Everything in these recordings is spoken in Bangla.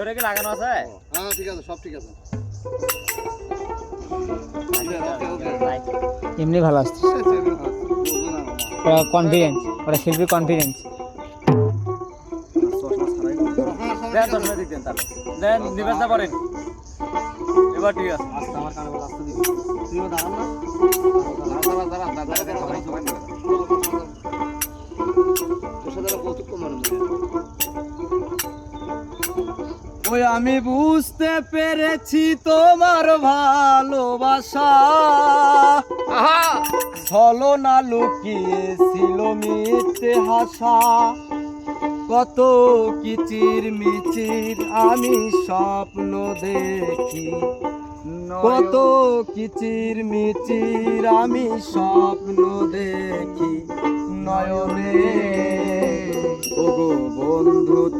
ওটা কি লাগানো আছে? হ্যাঁ ঠিক আছে সব ঠিক আছে। এমনি ভালো আসছে না ওটা শিল্পী কনফিডেন্স এবার ঠিক আছে। আমি বুঝতে পেরেছি তোমার ভালোবাসা। হলো না লুকিয়েছিল মিথ্যে হাসা। কত কিচির মিচির আমি স্বপ্ন দেখি। কত কিচির মিচির আমি স্বপ্ন দেখি। নয়নে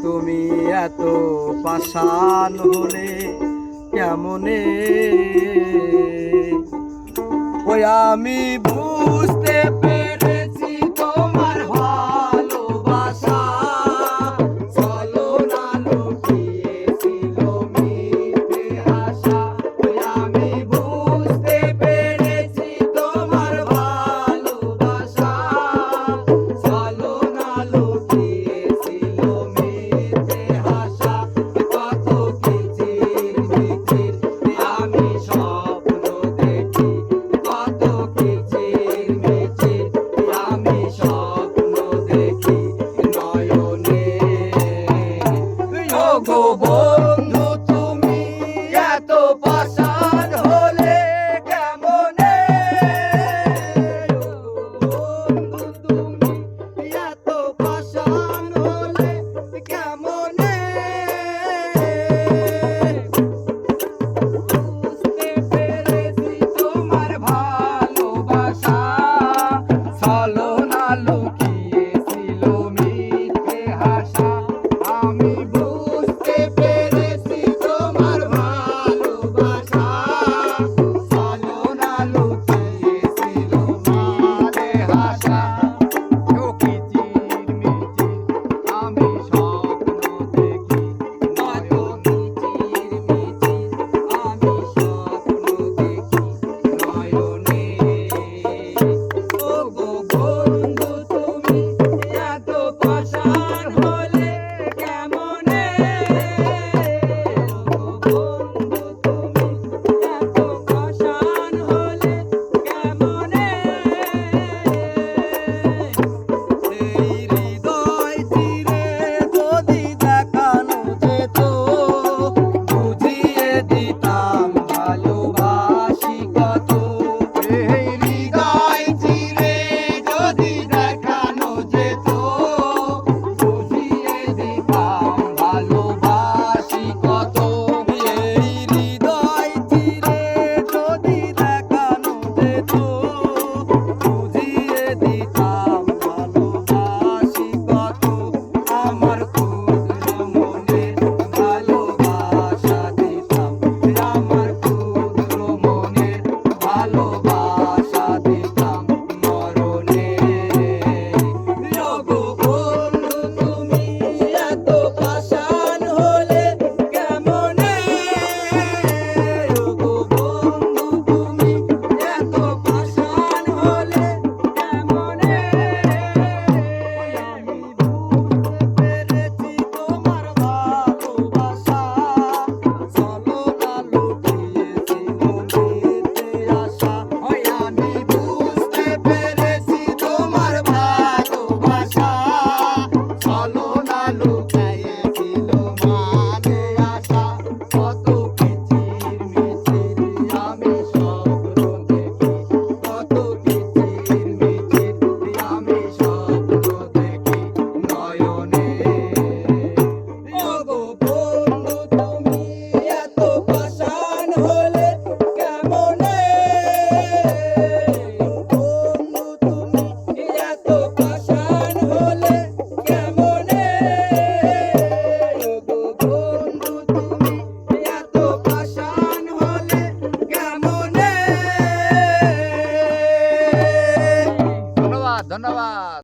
তুমি এত পাশান হলে কেমনে? ওই আমি বুঝতে পেরে Come on.